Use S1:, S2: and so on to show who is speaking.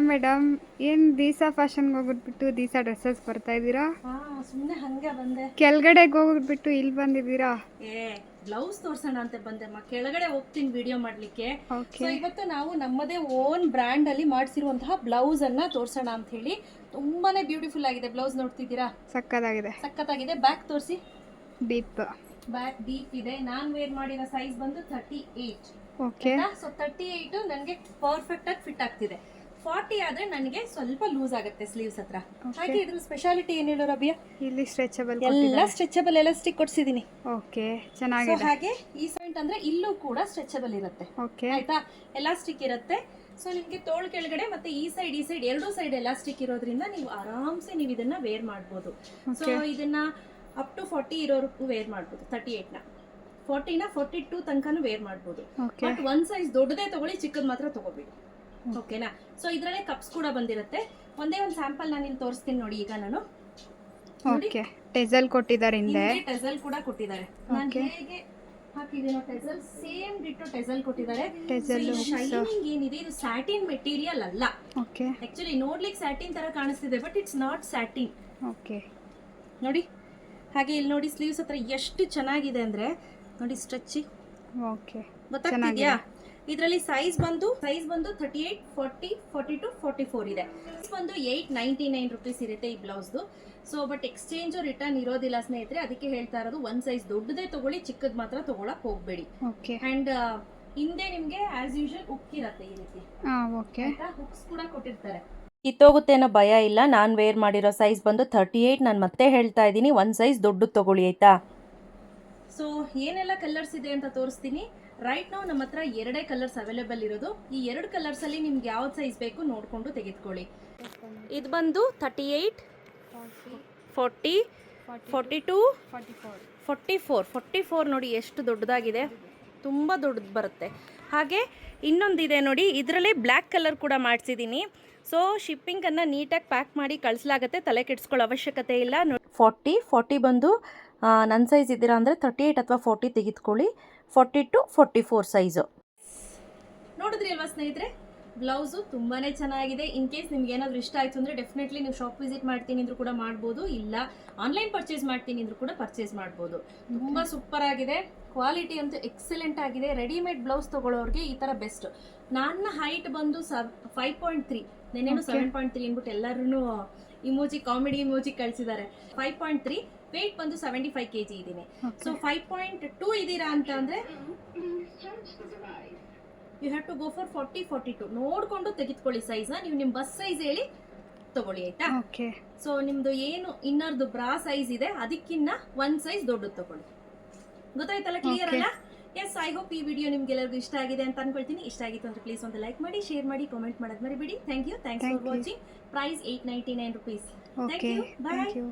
S1: Hi madam ಏನು ದೀಸಾ ಫ್ಯಾಷನ್ಗೆ ಹೋಗ್ಬಿಟ್ಟು ದೀಸಾ dresses ಬರ್ತಾ ಇದ್ದೀರಾ?
S2: ಹಾ ಸುಮ್ಮನೆ ಹಂಗೆ ಬಂದೆ.
S1: ಕೆಳಗಡೆಗೆ ಹೋಗ್ಬಿಟ್ಟು ಇಲ್ಲಿ ಬಂದಿದ್ದೀರಾ?
S2: ಏ ಬ್ಲೌಸ್ ತೋರ್ಸೋಣ ಅಂತ ಬಂದೆಮ್ಮ ಕೆಳಗಡೆ ಹೋಗ್ತೀನಿ ವಿಡಿಯೋ ಮಾಡ್ಲಿಕ್ಕೆ. ಸೊ ಇವತ್ತು ನಾವು ನಮ್ಮದೇ ಓನ್ ಬ್ರ್ಯಾಂಡ್ ಅಲ್ಲಿ ಮಾಡಿಸಿರುವಂತಹ ಬ್ಲೌಸ್ ಅನ್ನ ತೋರ್ಸೋಣ ಅಂತ ಹೇಳಿ ತುಂಬಾನೇ ಬ್ಯೂಟಿಫುಲ್ ಆಗಿದೆ. ಬ್ಲೌಸ್ ನೋಡ್ತಿದ್ದೀರಾ?
S1: ಸಕ್ಕತ್ತಾಗಿದೆ.
S2: ಸಕ್ಕತ್ತಾಗಿದೆ. ಬ್ಯಾಕ್ ತೋರಿಸಿ.
S1: ಡೀಪ್
S2: ಬ್ಯಾಕ್ ಡೀಪ್ ಇದೆ. ನಾನ್ ವೇರ್ ಮಾಡಿರೋ ಸೈಜ್ ಬಂದು thirty eight
S1: okay
S2: so thirty eight ನನಗೆ ಪರ್ಫೆಕ್ಟ್ ಆಗಿ ಫಿಟ್ ಆಗ್ತಿದೆ. ಫಾರ್ಟಿ ಆದ್ರೆ ನನಗೆ ಸ್ವಲ್ಪ ಲೂಸ್ ಆಗುತ್ತೆ ಸ್ಲೀವ್ಸ್ ಹತ್ರ. ಹಾಗೆ ಇದ್ರ ಸ್ಪೆಷಾಲಿಟಿ ಏನ್ ಹೇಳೋ ರಬಿಯಾ?
S1: ಇಲ್ಲಿ ಸ್ಟ್ರೆಚಬಲ್
S2: ಎಲ್ಲ ಸ್ಟ್ರೆಚಬಲ್ ಎಲಾಸ್ಟಿಕ್ ಕೊಡ್ಸಿದೀನಿ.
S1: ಓಕೆ ಚೆನ್ನಾಗಿದೆ.
S2: ಹಾಗೆ ಈ ಸೈಂಟ್ ಅಂದ್ರೆ ಇಲ್ಲೂ ಕೂಡ ಸ್ಟ್ರೆಚಬಲ್ ಇರುತ್ತೆ.
S1: ಓಕೆ
S2: ಆಯ್ತಾ? ಎಲಾಸ್ಟಿಕ್ ಇರುತ್ತೆ. ಸೊ ನಿಮ್ಗೆ ತೋಳ್ ಕೆಳಗಡೆ ಮತ್ತೆ ಈ ಸೈಡ್ ಈ ಸೈಡ್ ಎರಡೂ ಸೈಡ್ ಎಲಾಸ್ಟಿಕ್ ಇರೋದ್ರಿಂದ ನೀವು ಆರಾಮ್ಸೆ ನೀವು ಇದನ್ನ ವೇರ್ ಮಾಡ್ಬೋದು. ಸೊ ಇದನ್ನ ಅಪ್ ಟು ಫಾರ್ಟಿ ಇರೋರ್ಗೂ ವೇರ್ ಮಾಡ್ಬೋದು ತರ್ಟಿ ನ. ಫಾರ್ಟಿನ ಫಾರ್ಟಿ ಟೂ ತನಕನೂ ವೇರ್ ಮಾಡ್ಬೋದು. ಬಟ್ ಒಂದ್ ಸೈಜ್ ದೊಡ್ಡದೇ ತಗೊಳ್ಳಿ ಚಿಕ್ಕದ್ ಮಾತ್ರ ತಗೋಬೇಡಿ ಓಕೆನಾ ಸೊ ಇದ್ರಲ್ಲೇ ಕಪ್ಸ್ ಕೂಡ ಬಂದಿರುತ್ತೆ. ಒಂದೇ ಒಂದು ಸ್ಯಾಂಪಲ್ ನಾನು ಇಲ್ಲಿ ತೋರಿಸ್ತೀನಿ ನೋಡಿ ಈಗ ನಾನು.
S1: ಓಕೆ ಟೆಸಲ್ ಕೊಟ್ಟಿದ್ದಾರೆ ಹಿಂದೆ.
S2: ಟೆಸಲ್ ಕೂಡ ಕೊಟ್ಟಿದ್ದಾರೆ. ನಾನು. ಹೇಗೆ ಹಾಕಿದ್ದೀನೋ ಟೆಸಲ್ ಸೇಮ್ ಬಿಟ್ಟು ಟೆಸಲ್ ಕೊಟ್ಟಿದ್ದಾರೆ. ಶೈನಿಂಗ್ ಏನಿದೆ? ಇದು ಸ್ಯಾಟಿನ್ ಮೆಟೀರಿಯಲ್ ಅಲ್ಲ.
S1: ಓಕೆ
S2: ಆಕ್ಚುಲಿ ನೋಡ್ಲಿಕ್ಕೆ ಸ್ಯಾಟಿನ್ ತರ ಕಾಣಿಸ್ತಿದೆ but it's not satin
S1: okay
S2: ನೋಡಿ. ಹಾಗೆ ಇಲ್ಲಿ ನೋಡಿ ಸ್ಲೀವ್ಸ್ ಹತ್ರ ಎಷ್ಟು ಚೆನ್ನಾಗಿದೆ ಅಂದ್ರೆ ನೋಡಿ ಸ್ಟ್ರೆಚಿ
S1: ಓಕೆ
S2: ಗೊತ್ತಾಗ್ತಿದ್ಯಾ? ಇದರಲ್ಲಿ ಸೈಜ್ ಬಂದು ಸೈಜ್ ಬಂದು thirty eight forty forty two forty four ಇದೆ ಬಂದು ಏಯ್ಟ್ ನೈಂಟಿ ನೈನ್ ರುಪೀಸ್ ಇರುತ್ತೆ ಈ ಬ್ಲೌಸ್ದು. ಸೊ ಬಟ್ ಎಕ್ಸ್ಚೇಂಜ್ ರಿಟರ್ನ್ ಇರೋದಿಲ್ಲ ಸ್ನೇಹಿತರೆ. ಅದಕ್ಕೆ ಹೇಳ್ತಾ ಇರೋದು ಒಂದ್ ಸೈಜ್ ದೊಡ್ಡದೇ ತಗೊಳ್ಳಿ ಚಿಕ್ಕದ್ ಮಾತ್ರ ತಗೊಳಕ್ ಹೋಗ್ಬೇಡಿ.
S1: ಓಕೆ
S2: ಅಂಡ್ ಹಿಂದೆ ನಿಮ್ಗೆ ಆಸ್ ಯೂಶುವಲ್ ಹುಕ್ ಇರುತ್ತೆ ಈ ರೀತಿ.
S1: ಓಕೆ
S2: ಹುಕ್ಸ್ ಕೂಡ ಕೊಟ್ಟಿರ್ತಾರೆ. ಕಿತ್ತೋಗುತ್ತೆ ಅನ್ನೋ ಭಯ ಇಲ್ಲ. ನಾನು ವೇರ್ ಮಾಡಿರೋ ಸೈಜ್ ಬಂದು ತರ್ಟಿ ಏಯ್ಟ್ ನಾನು ಮತ್ತೆ ಹೇಳ್ತಾ ಇದ್ದೀನಿ ಒಂದು ಸೈಜ್ ದೊಡ್ಡದು ತಗೊಳ್ಳಿ ಆಯ್ತಾ? ಸೊ ಏನೆಲ್ಲ ಕಲರ್ಸ್ ಇದೆ ಅಂತ ತೋರಿಸ್ತೀನಿ. ರೈಟ್ ನಾವು ನಮ್ಮ ಹತ್ರ ಎರಡೇ ಕಲರ್ಸ್ ಅವೈಲೇಬಲ್ ಇರೋದು. ಈ ಎರಡು ಕಲರ್ಸ್ ಅಲ್ಲಿ ನಿಮ್ಗೆ ಯಾವ್ದು ಸೈಜ್ ಬೇಕು ನೋಡ್ಕೊಂಡು ತೆಗೆದುಕೊಳ್ಳಿ. ಇದು ಬಂದು thirty eight forty forty two
S1: forty four
S2: forty four forty four ನೋಡಿ ಎಷ್ಟು ದೊಡ್ಡದಾಗಿದೆ. ತುಂಬ ದೊಡ್ಡದು ಬರುತ್ತೆ. ಹಾಗೆ ಇನ್ನೊಂದಿದೆ ನೋಡಿ ಇದರಲ್ಲಿ ಬ್ಲ್ಯಾಕ್ ಕಲರ್ ಕೂಡ ಮಾಡಿಸಿದ್ದೀನಿ ಸೊ ಶಿಪ್ಪಿಂಗನ್ನು ನೀಟಾಗಿ ಪ್ಯಾಕ್ ಮಾಡಿ ಕಳಿಸ್ಲಾಗತ್ತೆ ತಲೆ ಕೆಡಿಸ್ಕೊಳ್ಳೋ ಅವಶ್ಯಕತೆ ಇಲ್ಲ. ಫಾರ್ಟಿ ಫಾರ್ಟಿ ಬಂದು ನನ್ನ ಸೈಜ್ ಇದ್ದೀರಾ ಅಂದರೆ ತರ್ಟಿ ಏಯ್ಟ್ ಅಥವಾ ಫೋರ್ಟಿ ತೆಗೆದುಕೊಳ್ಳಿ. Forty two forty four size ನೋಡಿದ್ರಿ ಅಲ್ವಾ ಸ್ನೇಹಿತರೆ? ಬ್ಲೌಸು ತುಂಬಾ ಚೆನ್ನಾಗಿದೆ ಇನ್ ಕೇಸ್ ನಿಮ್ಗೆ ಏನಾದರೂ ಇಷ್ಟ ಆಯ್ತು ಅಂದ್ರೆ ಡೆಫಿನೆಟ್ಲಿ ನೀವು ಶಾಪ್ ವಿಸಿಟ್ ಮಾಡ್ತೀನಿ ಅಂದ್ರೂ ಕೂಡ ಮಾಡ್ಬೋದು ಇಲ್ಲ ಆನ್ಲೈನ್ ಪರ್ಚೇಸ್ ಮಾಡ್ತೀನಿ ಅಂದ್ರೂ ಕೂಡ ಪರ್ಚೇಸ್ ಮಾಡ್ಬೋದು ತುಂಬಾ ಸೂಪರ್ ಆಗಿದೆ ಕ್ವಾಲಿಟಿ ಅಂತೂ ಎಕ್ಸಲೆಂಟ್ ಆಗಿದೆ ರೆಡಿಮೇಡ್ ಬ್ಲೌಸ್ ತಗೊಳ್ಳೋರಿಗೆ ಈ ತರ ಬೆಸ್ಟ್ ನನ್ನ ಹೈಟ್ ಬಂದು ಫೈವ್ ಪಾಯಿಂಟ್ ತ್ರೀ ನೆನ್ನೆನು. ಸೆವೆನ್ ಪಾಯಿಂಟ್ ತ್ರೀ ಅಂದ್ಬಿಟ್ಟು ಎಲ್ಲರೂ ಇಮೋಜಿ ಕಾಮಿಡಿ ಇಮೋಜಿ ಕಳಿಸಿದ್ದಾರೆ ಫೈವ್ ಪಾಯಿಂಟ್ ತ್ರೀ ವೇಟ್ ಬಂದು ಸೆವೆಂಟಿ ಫೈವ್ ಕೆ ಜಿ ಇದ್ದೀನಿ ಸೊ ಫೈವ್ ಪಾಯಿಂಟ್ ಟೂ ಇದ್ದೀರಾ ಅಂತ ಅಂದರೆ you have to go for forty forty two ನೋಡಿಕೊಂಡು ತೆಗೆದುಕೊಳ್ಳಿ ಸೈಜ್ನ ನೀವು ನಿಮ್ಮ ಬಸ್ ಸೈಜ್ ಹೇಳಿ ತಗೊಳ್ಳಿ ಆಯ್ತಾ?
S1: ಓಕೆ
S2: ಸೊ ನಿಮ್ದು ಏನು ಇನ್ನರ್ದು ಬ್ರಾ ಸೈಜ್ ಇದೆ ಅದಕ್ಕಿನ್ನ ಒಂದ್ ಸೈಜ್ ದೊಡ್ಡದು ತಗೊಳ್ಳಿ. ಗೊತ್ತಾಯ್ತಲ್ಲ ಕ್ಲಿಯರ್. ಅಲ್ಲ? ಎಸ್ ಐ ಹೋಪ್ ಈ ವಿಡಿಯೋ ನಿಮ್ಗೆಲ್ಲರಿಗೂ ಇಷ್ಟ ಆಗಿದೆ ಅಂತ ಅನ್ಕೊಳ್ತೀನಿ. ಇಷ್ಟ ಆಗಿತ್ತು ಅಂದ್ರೆ ಪ್ಲೀಸ್ ಒಂದು ಲೈಕ್ ಮಾಡಿ ಶೇರ್ ಮಾಡಿ ಕಾಮೆಂಟ್ ಮಾಡೋದು ಮರಿಬೇಡಿ. Thank you thanks for. Watching price at ninety nine rupees.
S1: Thank you